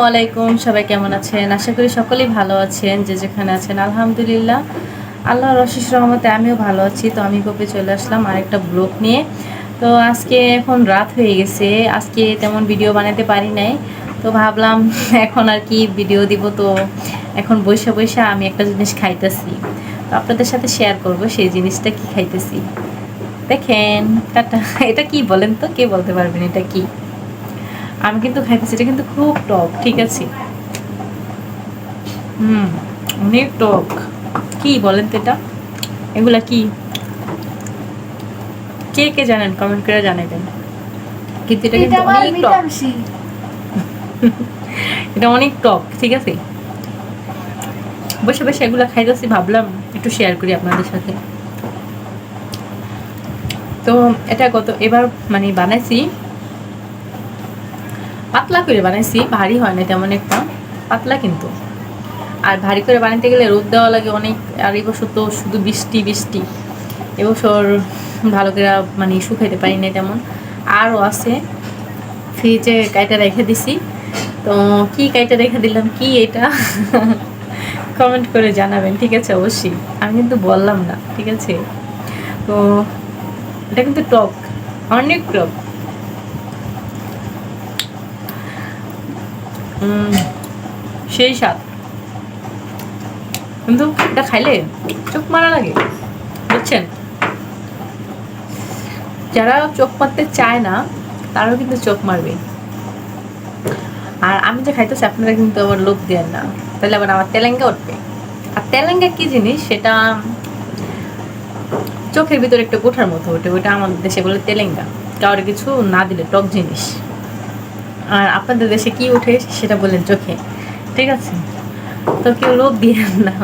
আসসালামু আলাইকুম, সবাই কেমন আছেন? আশা করি সকলেই ভালো আছেন, যে যেখানে আছেন, আলহামদুলিল্লাহ। আল্লাহর রশিস রহমতে আমিও ভালো আছি। তো আমি কপে চলে আসলাম আরেকটা ব্লগ নিয়ে। তো আজকে এখন রাত হয়ে গেছে, আজকে তেমন ভিডিও বানাতে পারি নাই। তো ভাবলাম এখন আর কি ভিডিও দিব। তো এখন বসে বসে আমি একটা জিনিস খাইতেছি। তো আপনাদের সাথে শেয়ার করব, সেই জিনিসটা কি খাইতেছি। দেখেন, টাটা। এটা কি বলেন তো? কে বলতে পারবেন? এটা কি? আমি কিন্তু খাইতেছি এটা কিন্তু খুব টক ঠিক আছে? হুম অনেক টক। কি বলেন তো এটা? এগুলা কি? কে কে জানেন? কমেন্ট করে জানাবেন কিন্তু এটা কিন্তু অনেক টক। এটা অনেক টক ঠিক আছে? বসে বসে এগুলো খাইতেছি ভাবলাম একটু শেয়ার করি আপনাদের সাথে। তো এটা গত এবার মানে বানাইছি। পাতলা করে বানাইছি, ভারী হয় না তেমন একটা, পাতলা কিন্তু। আর ভারী করে বানাতে গেলে রোদ দেওয়া লাগে অনেক, আর এবছর তো শুধু বৃষ্টি বৃষ্টি। এবছর ভালো করে মানে শুকাইতে পারি না তেমন। আরও আছে, ফ্রিজে কাইটা রেখে দিছি। তো কি কাইটা রেখে দিলাম, কি এটা? কমেন্ট করে জানাবেন, ঠিক আছে? অবশ্যই। আমি কিন্তু বললাম না, ঠিক আছে? তো এটা কিন্তু টক, অনেক টক। সেই স্বাদ। কিন্তু এটা খাইলে চোখ মারা লাগে, বুঝছেন? যারা চোখ মারতে চায় না, তারাও কিন্তু চোখ মারবে আর আমি যে খাইতেছি, আপনারা কিন্তু আবার লোভ দেন না। তাহলে আবার আমার তেলেঙ্গা উঠবে। আর তেলেঙ্গা কি জিনিস? সেটা চোখের ভিতরে একটা কোঠার মতো ওঠে, ওটা আমাদের দেশে বলে তেলেঙ্গা। কাউরে কিছু না দিলে টক জিনিস। আর আপনাদের দেশে কি ওঠে সেটা বললেন চোখে। ঠিক আছে? তো কেউ লোভ দিয়ে না।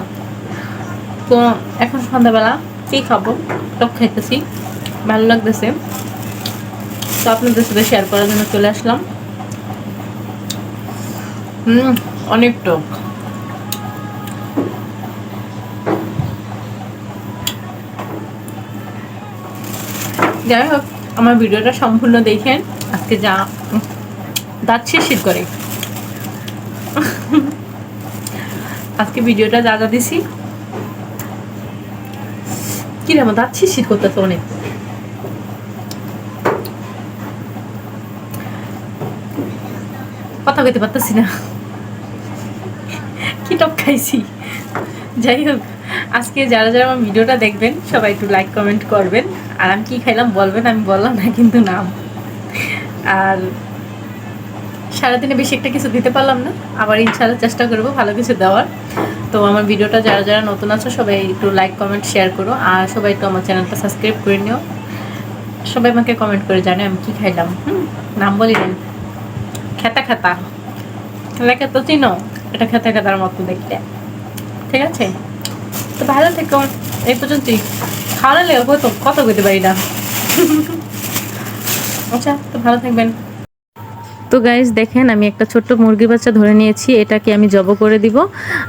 তো এখন সন্ধ্যাবেলা কী খাব? টক খাইতেছি। ভালো লাগতেছে। তো আপনাদের সাথে শেয়ার করার জন্য চলে আসলাম। হুম অনেক টক। যাই হোক, আমার ভিডিওটা সম্পূর্ণ দেখেন। আজকে যা দাঁত শিরশির করে। আজকে ভিডিওটা যা যা দিছি। কি রে আমার দাঁত শিরশির করতেছে অনেক। কথা কইতে পারতেছি না। কি টক খাইছি? যাই হোক, আজকে যারা যারা আমার ভিডিওটা দেখবেন, সবাই একটু লাইক কমেন্ট করবেন। আর আমি কী খাইলাম, বলবেন, আমি বললাম না, কিন্তু নাম। আর সারাদিনে বেশি একটা কিছু দিতে পারলাম না, আবার ইনশাল্লাহ চেষ্টা করব ভালো কিছু দেওয়ার। তো আমার ভিডিওটা যারা যারা নতুন আছো, সবাই একটু লাইক কমেন্ট শেয়ার করো। আর সবাই একটু আমার চ্যানেলটা সাবস্ক্রাইব করে নিও। সবাই আমাকে কমেন্ট করে জানে আমি কি খাইলাম। হুম, নাম বলি না খেতা খেতা। লেখা তো চিনো? এটা খেতা খেতার মতো দেখতে। ঠিক আছে? তো ভালো থেকো। এই পর্যন্তই। খাওয়া লেগে কত কত করতে পারি না। আচ্ছা তো ভালো থাকবেন। তো গাইজ দেখেন, আমি একটা ছোট্ট মুরগি বাচ্চা ধরে নিয়েছি। এটাকে আমি জব করে দিব,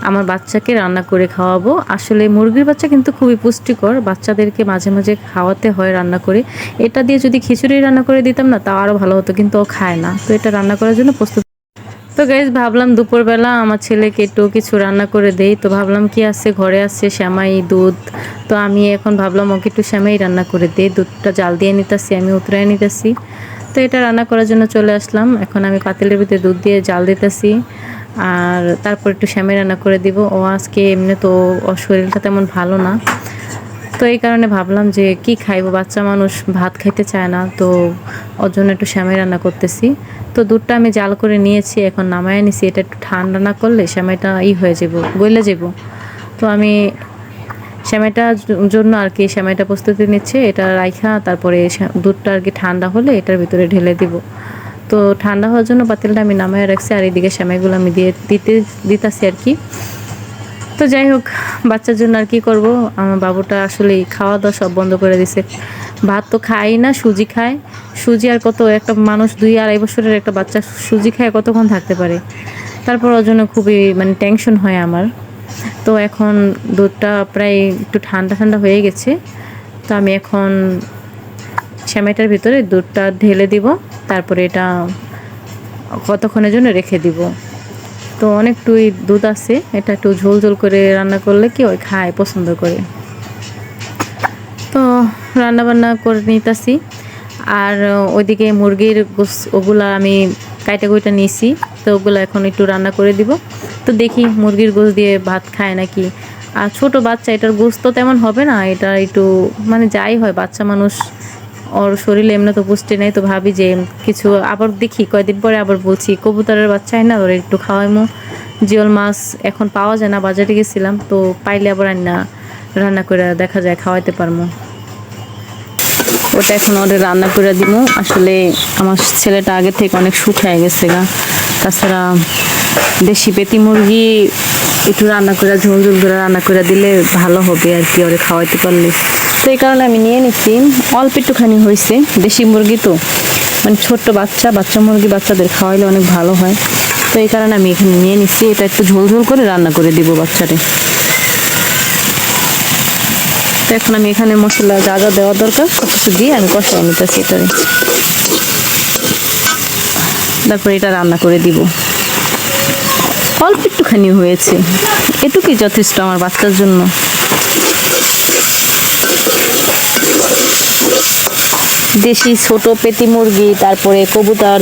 আমার বাচ্চাকে রান্না করে খাওয়াবো। আসলে মুরগির বাচ্চা কিন্তু খুবই পুষ্টিকর, বাচ্চাদেরকে মাঝে মাঝে খাওয়াতে হয় রান্না করে। এটা দিয়ে যদি খিচুড়ি রান্না করে দিতাম না তাও আরও ভালো হতো, কিন্তু ও খায় না। তো এটা রান্না করার জন্য প্রস্তুত। তো গাইজ ভাবলাম দুপুরবেলা আমার ছেলেকে একটু কিছু রান্না করে দেই। তো ভাবলাম কি আছে, ঘরে আছে শ্যামাই দুধ। তো আমি এখন ভাবলাম ওকে একটু শ্যামাই রান্না করে দিই। দুধটা জাল দিয়ে নিতেছি, আমি উতরাই নিতেছি। তো এটা রান্না করার জন্য চলে আসলাম। এখন আমি পাতিলের ভিতরে দুধ দিয়ে জাল দিতেছি। আর তারপর একটু শ্যামাই রান্না করে দিব। ও আজকে এমনি তো ওর শরীরটা তেমন ভালো না। তো এই কারণে ভাবলাম যে কি খাইবো? বাচ্চা মানুষ ভাত খাইতে চায় না, তো ওর জন্য একটু শ্যামাই রান্না করতেছি। তো দুধটা আমি জাল করে নিয়েছি, এখন নামায় নিছি। এটা একটু ঠান্ডা না করলে শ্যামাইটা ই হয়ে যাব, গলে যাব। তো আমি শ্যামাইটার জন্য আর কি শ্যামাইটা প্রস্তুতি নিচ্ছে। এটা রাইখা, তারপরে দুধটা আর কি ঠান্ডা হলে এটার ভিতরে ঢেলে দিব। তো ঠান্ডা হওয়ার জন্য পাতিলটা আমি নামায় রাখছি আর এদিকে শ্যামাইগুলো আমি দিয়ে দিতে, দিতেছি আর কি। তো যাই হোক, বাচ্চার জন্য আর কি করব? আমার বাবুটা আসলে খাওয়া দাওয়া সব বন্ধ করে দিছে। ভাত তো খাই না, সুজি খায়। সুজি আর কত, একটা মানুষ দুই আড়াই বছরের একটা বাচ্চা, সুজি খায় কতক্ষণ থাকতে পারে? তারপর ওর জন্য খুবই মানে টেনশন হয় আমার। তো এখন দুধটা প্রায় একটু ঠান্ডা ঠান্ডা হয়ে গেছে। তো আমি এখন শ্যামাইটার ভিতরে দুধটা ঢেলে দিব, তারপরে এটা কতক্ষণের জন্য রেখে দিব। তো অনেকটুই দুধ আছে, এটা একটু ঝোল ঝোল করে রান্না করলে কি ওই খায় পছন্দ করে। তো রান্না বান্না করে নিতেছি। আর ওইদিকে মুরগির ওগুলা আমি কাইটা কুইটা নিয়েছি, তো ওগুলো এখন একটু রান্না করে দিব। তো দেখি মুরগির গোস দিয়ে ভাত খায় নাকি। আর ছোট বাচ্চা, এটার গোস তো তেমন হবে না, এটা একটু মানে যাই হয়, বাচ্চা মানুষ, ওর শরীরে এমনি তো পুষ্টি নেই, তো ভাবি যে কিছু আবার দেখি, কয়দিন পরে আবার বলছি, কবুতরের বাচ্চাই না, ওরা একটু খাওয়াইমো। জিওল মাছ এখন পাওয়া যায় না, বাজারে গেছিলাম, তো পাইলে আবার রান্না রান্না করে দেখা যায়, খাওয়াইতে পারব ওটা এখন ওদের রান্না করে দিব আসলে আমার ছেলেটা আগে থেকে অনেক সুখ হয়ে গেছে গা। তাছাড়া দেশি পেতি মুরগি, একটু রান্না করে, ঝোল ঝোল করে রান্না করে দিলে ভালো হবে আর কি, ওরে খাওয়াইতে পারলে। তো এই কারণে আমি নিয়ে নিচ্ছি। অল্প একটুখানি হয়েছে, দেশি মুরগি তো। মানে ছোট্ট বাচ্চা বাচ্চা মুরগি বাচ্চাদের খাওয়াইলে অনেক ভালো হয়। তো এই কারণে আমি এখানে নিয়ে নিচ্ছি, এটা একটু ঝোল ঝোল করে রান্না করে দিব বাচ্চারে। তো এখন আমি এখানে মশলা যা যা দেওয়া দরকার সব কিছু দিয়ে আমি নিতেছি এটারে। তারপর এটা রান্না করে দিব। অল্প একটুখানি হয়েছে। এটুকুই যথেষ্ট আমার বাচ্চার জন্য। দেশি ছোট পেটি মুরগি, তারপরে কবুতর,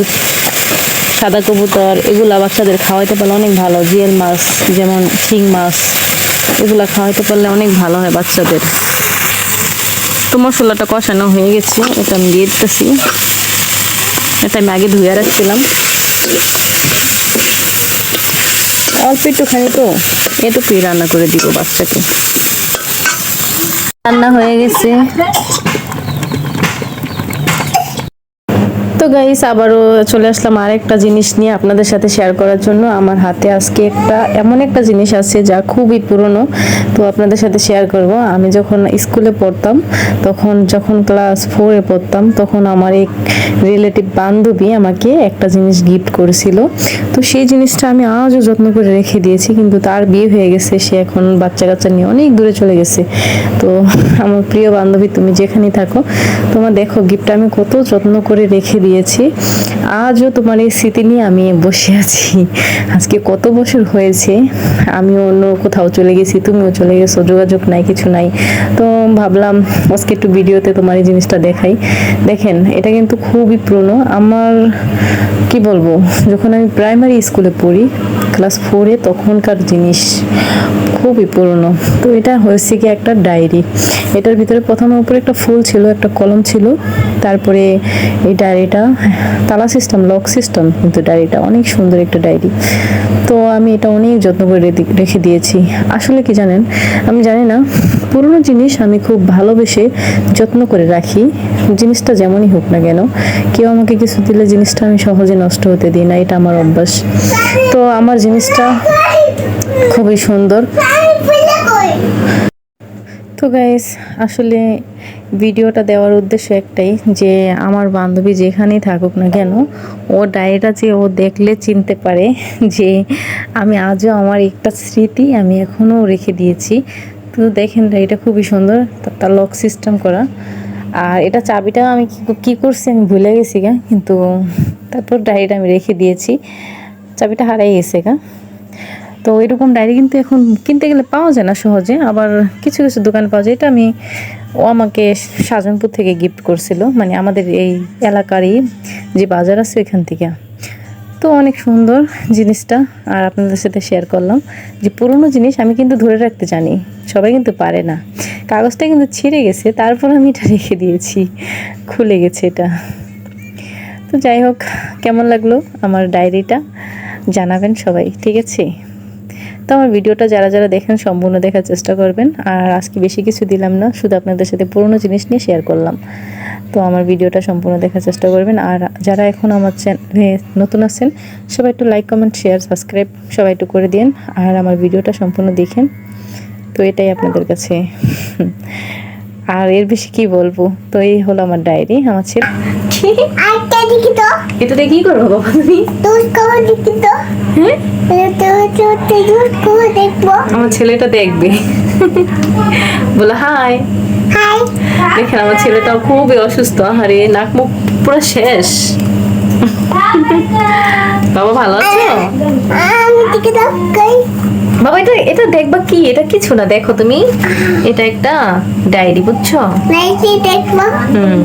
সাদা কবুতর, এগুলা বাচ্চাদের খাওয়াইতে পারলে অনেক ভালো। জিয়েল মাছ, যেমন শিং মাছ, এগুলা খাওয়াইতে পারলে অনেক ভালো হয় বাচ্চাদের। তো মশলাটা কষানো হয়ে গেছে, এটা আমি দিয়ে দিতেছি। এটা আমি আগে ধুয়ে রাখছিলাম। অল্প একটুখানি তো এটুকুই রান্না করে দিব বাচ্চাকে। রান্না হয়ে গেছে। তো গাইস আবারও চলে আসলাম আর একটা জিনিস নিয়ে আপনাদের সাথে শেয়ার করার জন্য। আমার হাতে আজকে একটা, এমন একটা জিনিস আছে যা খুবই পুরনো, তো আপনাদের সাথে শেয়ার করব। আমি যখন স্কুলে পড়তাম, তখন যখন ক্লাস ফোরে পড়তাম, তখন আমার এক রিলেটিভ বান্ধবী আমাকে একটা জিনিস গিফট করেছিল। তো সেই জিনিসটা আমি আজও যত্ন করে রেখে দিয়েছি, কিন্তু তার বিয়ে হয়ে গেছে, সে এখন বাচ্চা কাচ্চা নিয়ে অনেক দূরে চলে গেছে। তো আমার প্রিয় বান্ধবী, তুমি যেখানেই থাকো, তোমার দেখো গিফটটা আমি কত যত্ন করে রেখে দিয়েছি। আজও তোমার এই স্মৃতি নিয়ে আমি বসে আছি। আজকে কত বছর হয়েছে? আমি অন্য কোথাও চলে গেছি, তুমিও চলে গেছো, যোগাযোগ নাই, কিছু নাই। তো ভাবলাম আজকে একটু ভিডিওতে তোমার এই জিনিসটা দেখাই। দেখেন, এটা কিন্তু খুবই পুরনো। আমার, কি বলব, যখন আমি প্রাইমারি স্কুলে পড়ি ক্লাস ফোরে তখনকার জিনিস খুবই পুরনো। তো এটা হয়েছে কি একটা ডায়েরি এটার ভিতরে প্রথমে উপরে একটা ফুল ছিল, একটা কলম ছিল, তারপরে এই ডায়েরিটা তালা সিস্টেম, লক সিস্টেম, কিন্তু ডায়েরিটা অনেক সুন্দর একটা ডায়েরি। তো আমি এটা অনেক যত্ন করে রেখে দিয়েছি। আসলে কি জানেন, আমি জানি না, পুরনো জিনিস আমি খুব ভালোবেসে যত্ন করে রাখি। জিনিসটা যেমনই হোক না কেন, কেউ আমাকে কিছু দিলে জিনিসটা আমি সহজে নষ্ট হতে দিই না, এটা আমার অভ্যাস। তো আমার জিনিসটা খুবই সুন্দর। তো গাইস আসলে ভিডিওটা দেওয়ার উদ্দেশ্য একটাই যে আমার বান্ধবী যেখানেই থাকুক না কেন, ও ডায়েরিটা যে ও দেখলে চিনতে পারে যে আমি আজও আমার একটা স্মৃতি আমি এখনও রেখে দিয়েছি। তো দেখেন ডায়েরিটা খুবই সুন্দর তার লক সিস্টেম করা। আর এটা চাবিটা আমি কি- কি করছি আমি ভুলে গেছি গা, কিন্তু তারপর ডায়েরিটা আমি রেখে দিয়েছি। চাবিটা হারাই গেছে গা। তো এরকম ডায়েরি কিন্তু এখন কিনতে গেলে পাওয়া যায় না সহজে। আবার কিছু কিছু দোকান পাওয়া যায়, এটা আমি ও আমাকে সাজনপুর থেকে গিফট করছিল। মানে আমাদের এই এলাকারই যে বাজার আছে ওইখান থেকে। তো অনেক সুন্দর জিনিসটা, আর আপনাদের সাথে শেয়ার করলাম যে পুরনো জিনিস আমি কিন্তু ধরে রাখতে জানি, সবাই কিন্তু পারে না। কাগজটা কিন্তু ছিঁড়ে গেছে, তারপর আমি এটা রেখে দিয়েছি, খুলে গেছে এটা। তো যাই হোক, কেমন লাগল আমার ডায়েরিটা? জানাবেন সবাই, ঠিক আছে? তো আমার ভিডিওটা যারা যারা দেখেন সম্পূর্ণ দেখার চেষ্টা করবেন। আর আজকে বেশি কিছু দিলাম না, শুধু আপনাদের সাথে পুরনো জিনিস নিয়ে শেয়ার করলাম। তো আমার ভিডিওটা সম্পূর্ণ দেখার চেষ্টা করবেন। আর যারা এখন আমার চ্যানেলে নতুন আছেন, সবাই একটু লাইক কমেন্ট শেয়ার সাবস্ক্রাইব সবাই একটু করে দিন আর আমার ভিডিওটা সম্পূর্ণ দেখেন। তো এটাই আপনাদের কাছে। আর এর বেশি কি বলব? তো এই হলো আমার ডায়েরি আমার ছেলে। দেখি তো এটা দিয়ে কি করব বাবা তুমি? দুধ খাব দেখি তো হ্যাঁ খাব দেখব। আমার ছেলেটা দেখবে। বলে হাই। হাই। দেখেন আমার ছেলেটাও খুবই অসুস্থ। আরে নাক মুখ পুরো শেষ। বাবা ভালো আছো? বাবা এটা এটা দেখবা কি? এটা কিছু না দেখো তুমি। এটা একটা ডায়েরি বুঝছ? দেখব? হুম।